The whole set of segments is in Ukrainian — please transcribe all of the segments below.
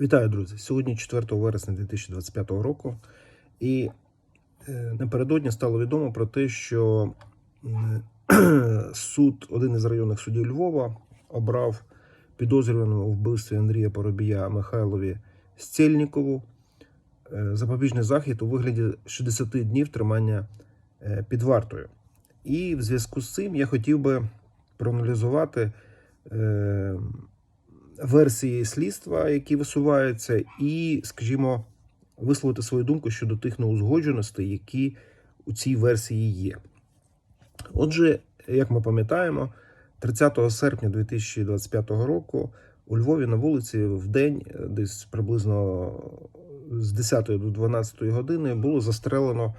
Вітаю, друзі! Сьогодні 4 вересня 2025 року, і е, напередодні стало відомо про те, що суд, один із районних судів Львова, обрав підозрюваному у вбивстві Андрія Поробія Михайлові Стєльнікову е, запобіжний захід у вигляді 60 днів тримання е, під вартою. І в зв'язку з цим я хотів би проаналізувати. Версії слідства, які висуваються, і, скажімо, висловити свою думку щодо тих неузгодженостей, які у цій версії є. Отже, як ми пам'ятаємо, 30 серпня 2025 року у Львові на вулиці в день, е, десь приблизно з 10 до 12 години, було застрелено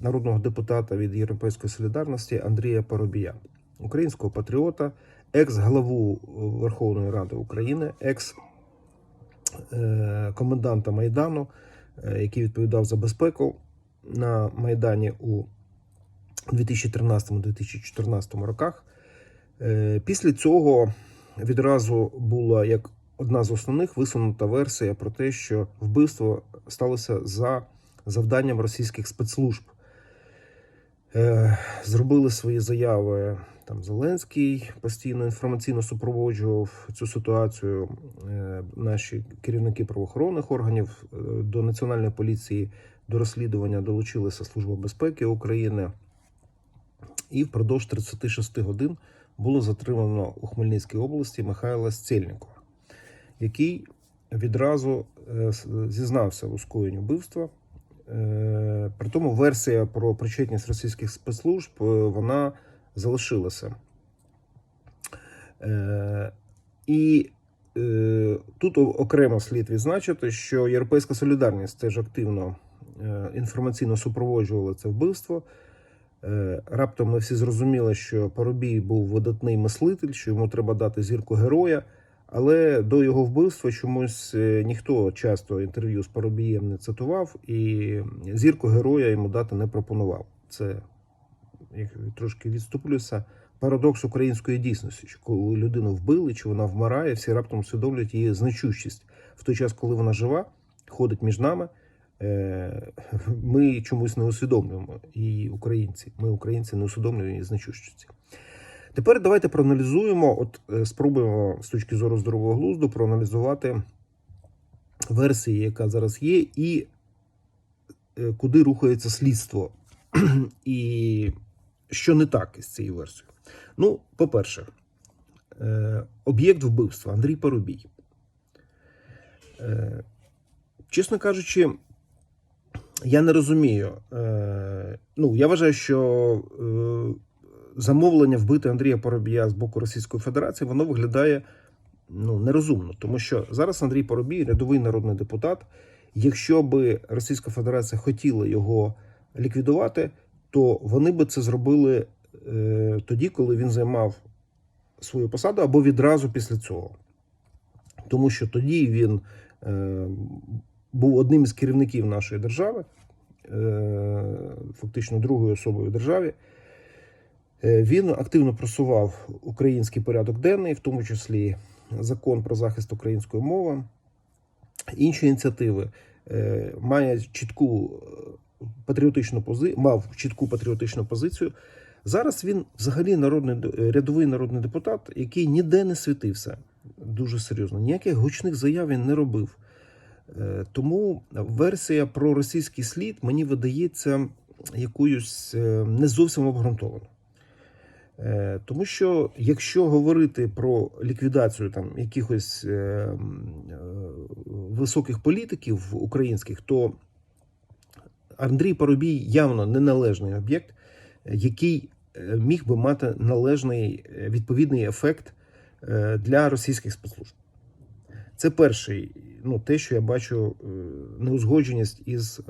народного депутата від Європейської солідарності Андрія Поробія, українського патріота, екс-главу Верховної Ради України, екс-коменданта Майдану, е, який відповідав за безпеку на Майдані у 2013-2014 роках. Е, Після цього відразу була як одна з основних висунута версія про те, що вбивство сталося за завданням російських спецслужб. Е, Зробили свої заяви там Зеленський постійно інформаційно супроводжував цю ситуацію. Е, Наші керівники правоохоронних органів е, до національної поліції до розслідування долучилася Служба безпеки України, і впродовж 36 годин було затримано у Хмельницькій області Михайла Стєльникова, який відразу е, зізнався у скоєнні вбивства. При тому версія про причетність російських спецслужб вона залишилася. Е, І е, тут окремо слід відзначити, що Європейська солідарність теж активно е, інформаційно супроводжувала це вбивство. Раптом ми всі зрозуміли, що Поробій був видатний мислитель, що йому треба дати зірку героя. Але до його вбивства чомусь ніхто часто інтерв'ю з Поробієм не цитував, і зірку героя йому дати не пропонував. Це як трошки відступлюся. Парадокс української дійсності, що коли людину вбили, чи вона вмирає, всі раптом усвідомлюють її значущість. В той час, коли вона жива, ходить між нами. е, Ми чомусь не усвідомлюємо і українці. Ми, українці, не усвідомлюємо її значущості. Тепер давайте проаналізуємо, от е, спробуємо з точки зору здорового глузду проаналізувати версії, яка зараз є, і е, куди рухається слідство, і що не так із цією версією. Ну, по-перше, е, об'єкт вбивства Андрій Парубій. Е, Чесно кажучи, я не розумію. Е, Ну, я вважаю, що замовлення вбити Андрія Поробія з боку Російської Федерації воно виглядає ну, нерозумно, тому що зараз Андрій Поробій рядовий народний депутат. Якщо би Російська Федерація хотіла його ліквідувати, то вони би це зробили е, тоді, коли він займав свою посаду, або відразу після цього. Тому що тоді він е, був одним із керівників нашої держави, е, фактично другою особою в державі. Е, Він активно просував український порядок денний, в тому числі закон про захист української мови, інші ініціативи. Е, Має чітку е, патріотичну пози... мав чітку патріотичну позицію. Зараз він взагалі народний рядовий народний депутат, який ніде не світився дуже серйозно. Ніяких гучних заяв він не робив. Е, Тому версія про російський слід мені видається якоюсь е, не зовсім обґрунтованою. Е, Тому що якщо говорити про ліквідацію там якихось е, м, е, високих політиків українських, то Андрій Поробій явно неналежний об'єкт, який е, міг би мати належний е, відповідний ефект е, для російських спецслужб. Це перший, ну, те, що я бачу неузгодженість із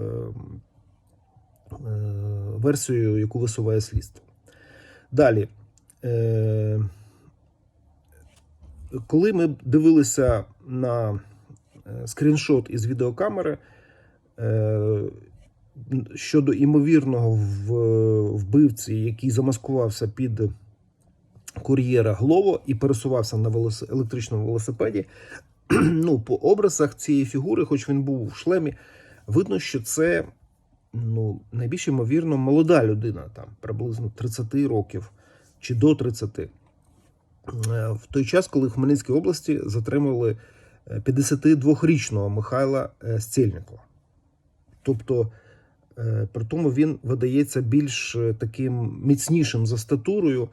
версією, яку висуває слідство. Далі. Коли ми дивилися на скріншот із відеокамери щодо імовірного вбивці, який замаскувався під кур'єра Глово і пересувався на електричному велосипеді, ну, по образах цієї фігури, хоч він був в шлемі, видно, що це ну, найбільш ймовірно молода людина, там приблизно 30 років чи до 30. Е, В той час, коли в Хмельницькій області затримали е, 52-річного Михайла е, Стєльникова. Тобто, е, при тому він видається більш е, таким міцнішим за статурою.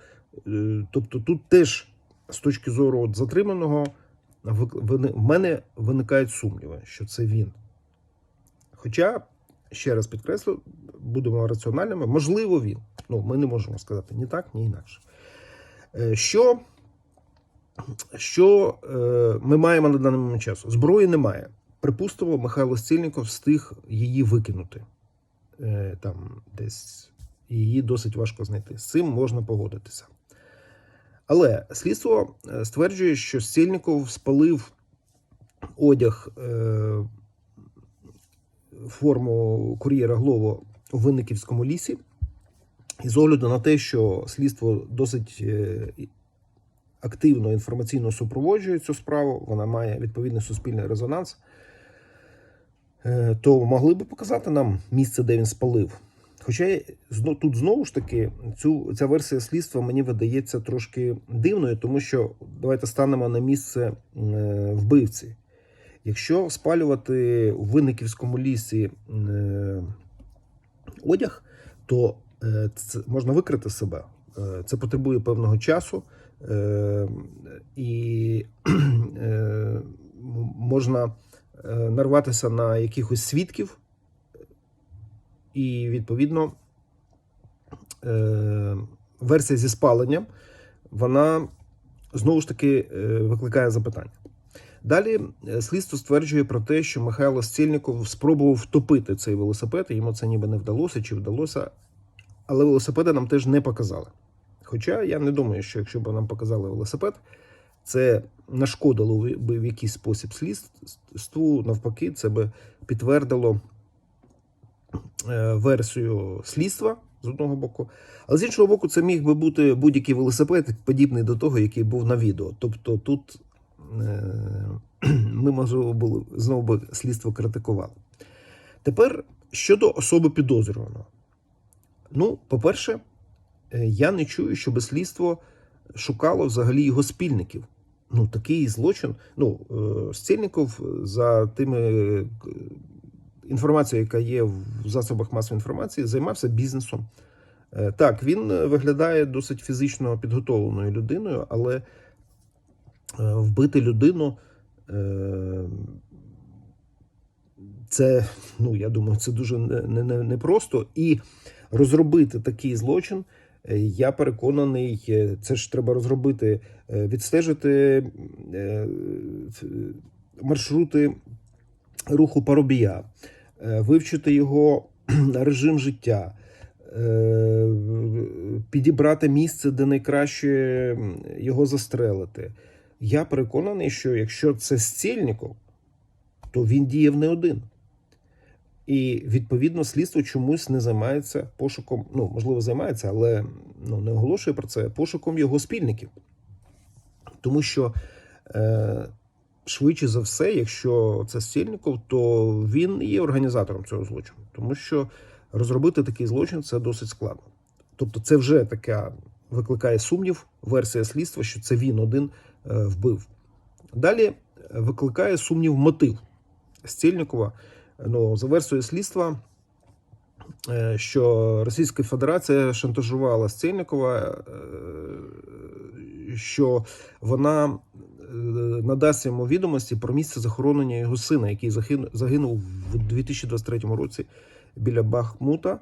Е, Тобто, тут теж з точки зору от затриманого в мене виникають сумніви, що це він. Хоча, ще раз підкреслю, будемо раціональними, можливо, він. Ну, ми не можемо сказати ні так, ні інакше. Е, Що, що е, ми маємо на даний момент часу? Зброї немає. Припустимо, Михайло Стільников встиг її викинути. Е, Там десь її досить важко знайти. З цим можна погодитися. Але слідство е, стверджує, що Стільников спалив одяг е, форму кур'єра Глово у Винниківському лісі. І з огляду на те, що слідство досить активно інформаційно супроводжує цю справу, вона має відповідний суспільний резонанс, то могли би показати нам місце, де він спалив. Хоча тут знову ж таки цю, ця версія слідства мені видається трошки дивною, тому що давайте станемо на місце е, вбивці. Якщо спалювати у Винниківському лісі е, одяг, то е, це можна викрити себе. Е, Це потребує певного часу, е, і е, можна е, нарватися на якихось свідків, і відповідно е, версія зі спаленням вона знову ж таки е, викликає запитання. Далі е, слідство стверджує про те, що Михайло Стільников спробував втопити цей велосипед, і йому це ніби не вдалося чи вдалося, але велосипеда нам теж не показали. Хоча я не думаю, що якщо б нам показали велосипед, це нашкодило би в якийсь спосіб слідству. Навпаки, це би підтвердило е, версію слідства з одного боку. Але з іншого боку, це міг би бути будь-який велосипед, подібний до того, який був на відео. Тобто тут е, ми, можливо, були знову би слідство критикували. Тепер щодо особи підозрюваного. Ну, по-перше, е, я не чую, щоб слідство шукало взагалі його спільників. Ну, такий злочин. Ну, е, Стільников за тими е, інформацією, яка є в засобах масової інформації, займався бізнесом. Е, Так, він е, виглядає досить фізично підготовленою людиною, але е, вбити людину е, це, ну, я думаю, це дуже непросто. Не, не. І розробити такий злочин, е, я переконаний, е, це ж треба розробити, е, відстежити е, маршрути руху парубія, е, вивчити його режим життя, е, підібрати місце, де найкраще його застрелити. Я переконаний, що якщо це Стільников, то він діяв не один. І відповідно слідство чомусь не займається пошуком, ну можливо, займається, але ну, не оголошує про це пошуком його спільників. Тому що е, швидше за все, якщо це Стільников, то він є організатором цього злочину, тому що розробити такий злочин це досить складно. Тобто, це вже така викликає сумнів версія слідства, що це він один е, вбив. Далі викликає сумнів мотив Стільникова. Ну, за версією слідства, е, що Російська Федерація шантажувала Стільникова, е, що вона е, надасть йому відомості про місце захоронення його сина, який загинув в 2023 році біля Бахмута.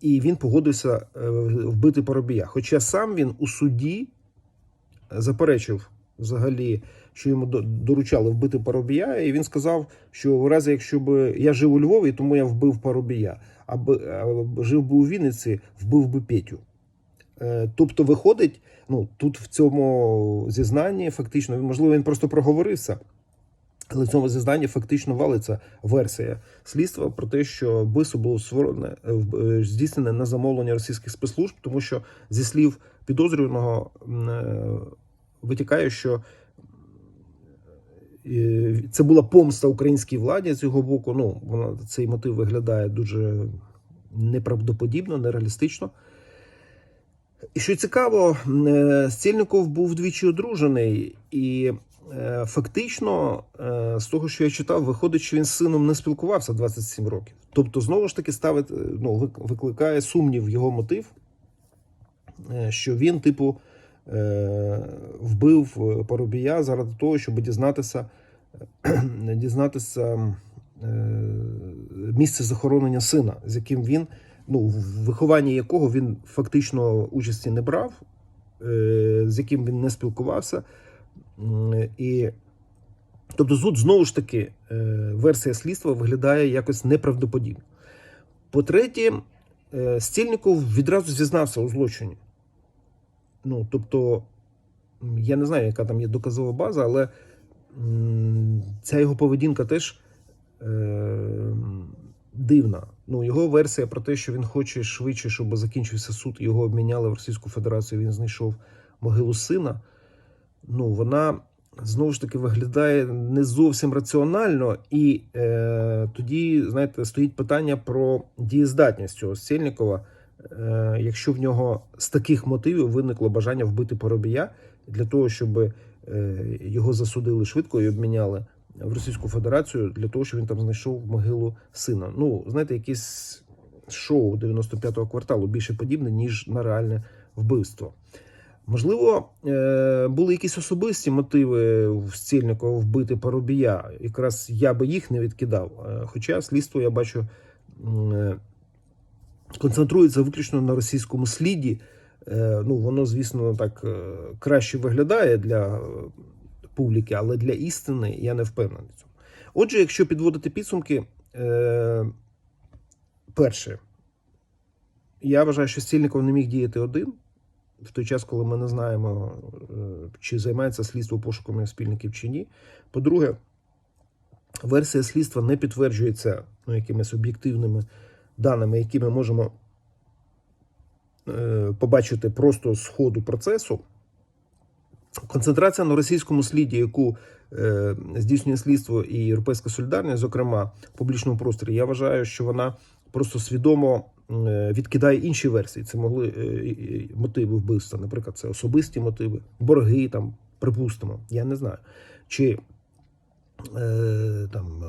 І він погодився вбити Поробія. Хоча сам він у суді заперечив взагалі, що йому доручали вбити Парубія, і він сказав, що в разі, якщо б я жив у Львові, тому я вбив Парубія, аби жив би у Вінниці, вбив би Петю. Е, Тобто, виходить, ну тут в цьому зізнанні фактично, можливо, він просто проговорився. Але в цьому зізнанні фактично валиться версія слідства про те, що вбивство було створене е, е, здійснене на замовлення російських спецслужб, тому що зі слів підозрюваного витікає, що е, це була помста українській владі з його боку. Ну, цей мотив виглядає дуже неправдоподібно, нереалістично. І що цікаво, е, Стільников був двічі одружений, і е, фактично, з того, що я читав, виходить, що він з сином не спілкувався 27 років. Тобто, знову ж таки, ставить, ну, викликає сумнів його мотив, що він, типу, вбив е, Парубія заради того, щоб дізнатися, дізнатися е, місце захоронення сина, з яким він, ну, в вихованні якого він фактично участі не брав, е, з яким він не спілкувався. І, тобто, тут знову ж таки е, версія слідства виглядає якось неправдоподібно. По-третє, е, Стільников відразу зізнався у злочині. Ну, тобто, я не знаю, яка там є доказова база, але ця його поведінка теж е, дивна. Ну, його версія про те, що він хоче швидше, щоб закінчився суд, його обміняли в Російську Федерацію, він знайшов могилу сина. Ну, вона знову ж таки виглядає не зовсім раціонально, і е, тоді, знаєте, стоїть питання про дієздатність цього Сельникова. Е, якщо в нього з таких мотивів виникло бажання вбити Поробія для того, щоб е, його засудили швидко і обміняли в Російську Федерацію для того, щоб він там знайшов могилу сина. Ну, знаєте, якесь шоу 95-го кварталу більше подібне, ніж на реальне вбивство. Можливо, е, були якісь особисті мотиви в Стільникова вбити Парубія. Якраз я би їх не відкидав. Хоча слідство я бачу концентрується виключно на російському сліді. Е, Ну, воно, звісно, так е, краще виглядає для е, публіки, але для істини я не впевнений в цьому. Отже, якщо підводити підсумки, перше, я вважаю, що Стільников не міг діяти один. В той час, коли ми не знаємо, чи займається слідство пошуками спільників чи ні. По-друге, версія слідства не підтверджується ну, якимись об'єктивними даними, які ми можемо е, побачити просто з ходу процесу. Концентрація на російському сліді, яку е, здійснює слідство і Європейська солідарність, зокрема в публічному просторі, я вважаю, що вона просто свідомо е, відкидає інші версії. Це могли мотиви вбивства, наприклад, це особисті мотиви, борги там, припустимо, я не знаю. Чи там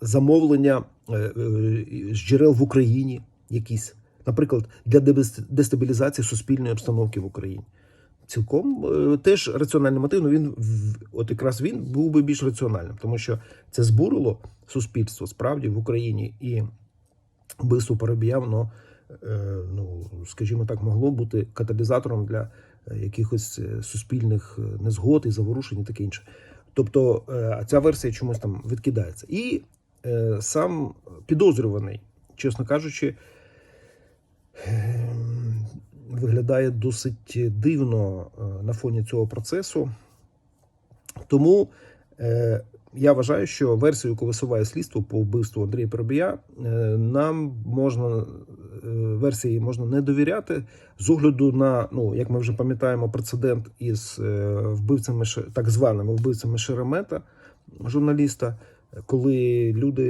замовлення з джерел в Україні якісь, наприклад, для дестабілізації суспільної обстановки в Україні. Цілком е, теж раціональний мотив. Ну він от якраз він був би більш раціональним, тому що це збурило суспільство справді в Україні і вбивство Парубія, воно, е, ну скажімо так, могло бути каталізатором для е, якихось е, суспільних е, незгод і заворушень, і таке інше. Тобто е, ця версія чомусь там відкидається. І е, сам підозрюваний, чесно кажучи, ем, виглядає досить дивно е, на фоні цього процесу. Тому е, я вважаю, що версію, яку висуває слідство по вбивству Андрія Парубія, е, нам можна е, версії можна не довіряти з огляду на, ну як ми вже пам'ятаємо, прецедент із е, вбивцями так званими вбивцями Шеремета, журналіста, коли люди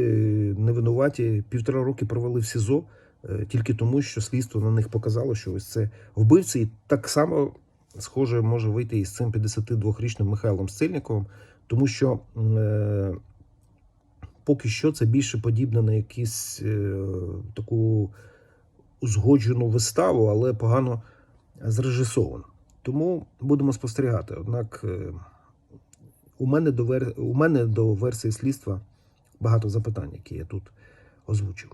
невинуваті півтора роки провели в СІЗО е, тільки тому, що слідство на них показало, що ось це вбивці, і так само схоже може вийти із цим 52-річним Михайлом Сцельниковим, тому що е, поки що це більше подібне на якусь е, таку узгоджену виставу, але погано зрежисовано. Тому будемо спостерігати. Однак е, у мене до вер... у мене до версії слідства багато запитань, які я тут озвучив.